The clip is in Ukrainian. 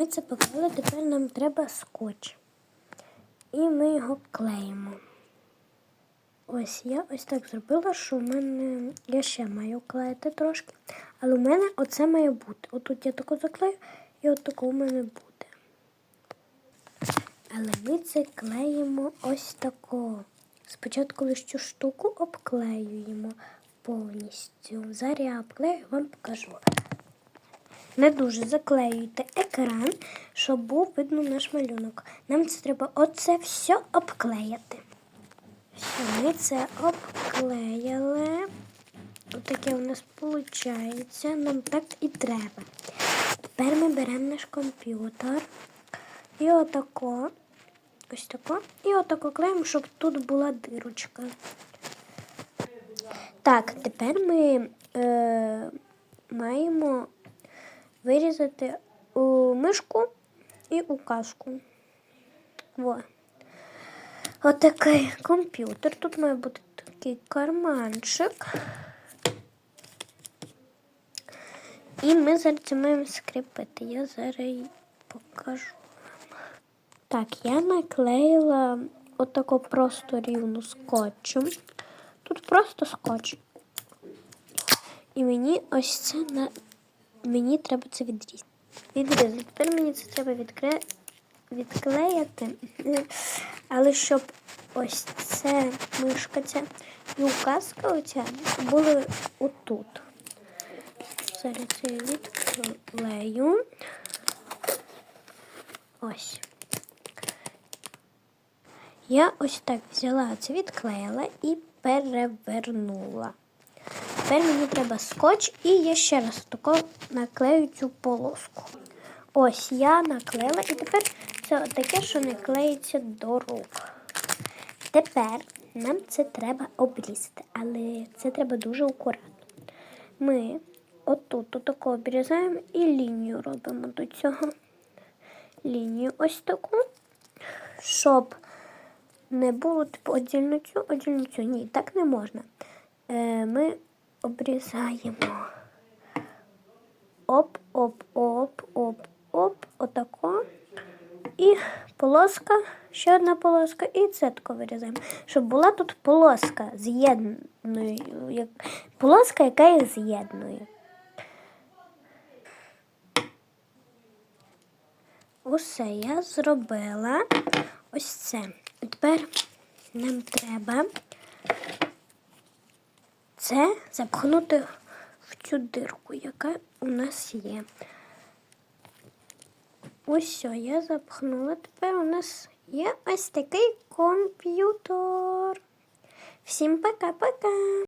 Ми це поклали, тепер нам треба скотч. І ми його клеїмо. Ось я ось так зробила, що в мене я ще маю клеїти трошки. Але у мене оце має бути. Отут я таку заклею, і от тако у мене буде. Але ми це клеїмо ось тако. Спочатку лише цю штуку обклеюємо повністю. Зараз я обклею, вам покажу. Не дуже заклеюйте екран, щоб був видно наш малюнок. Нам це треба оце все обклеїти. Все, ми це обклеїли. Отаке у нас виходить. Нам так і треба. Тепер ми беремо наш комп'ютер і отако, ось тако, і отако клеїмо, щоб тут була дирочка. Так, тепер ми е, маємо вирізати у мишку і указку. Во. Отакий комп'ютер. Тут має бути такий карманчик. І ми зараз це маємо скріпити. Я зараз покажу. Так, я наклеїла отако просто рівну скотчем. Тут просто скотч. І мені ось це на мені треба це відрізати. Відрізати. Тепер мені це треба відкре... відклеїти. Але щоб ось це мишка ця і указка оця були отут. Зараз я відклею. Ось. Я ось так взяла це, відклеїла і перевернула. Тепер мені треба скотч і я ще раз тако наклею цю полоску. Ось я наклеїла, і тепер це таке, що не клеїться до рук. Тепер нам це треба обрізати, але це треба дуже акуратно. Ми отут отако обрізаємо і лінію робимо до цього. Лінію ось таку, щоб не було типу одільну цю. Ні, так не можна. Е, Ми обрізаємо. Оп, оп, оп, оп, оп, отако. І полоска, ще одна полоска, і це тако вирізаємо. Щоб була тут полоска з'єдною, як, полоска, яка їх з'єднує. Усе я зробила. Ось це. Тепер нам треба це запхнути в цю дирку, яка у нас є. Ось все, я запхнула. Тепер у нас є ось такий комп'ютер. Всім пока-пока!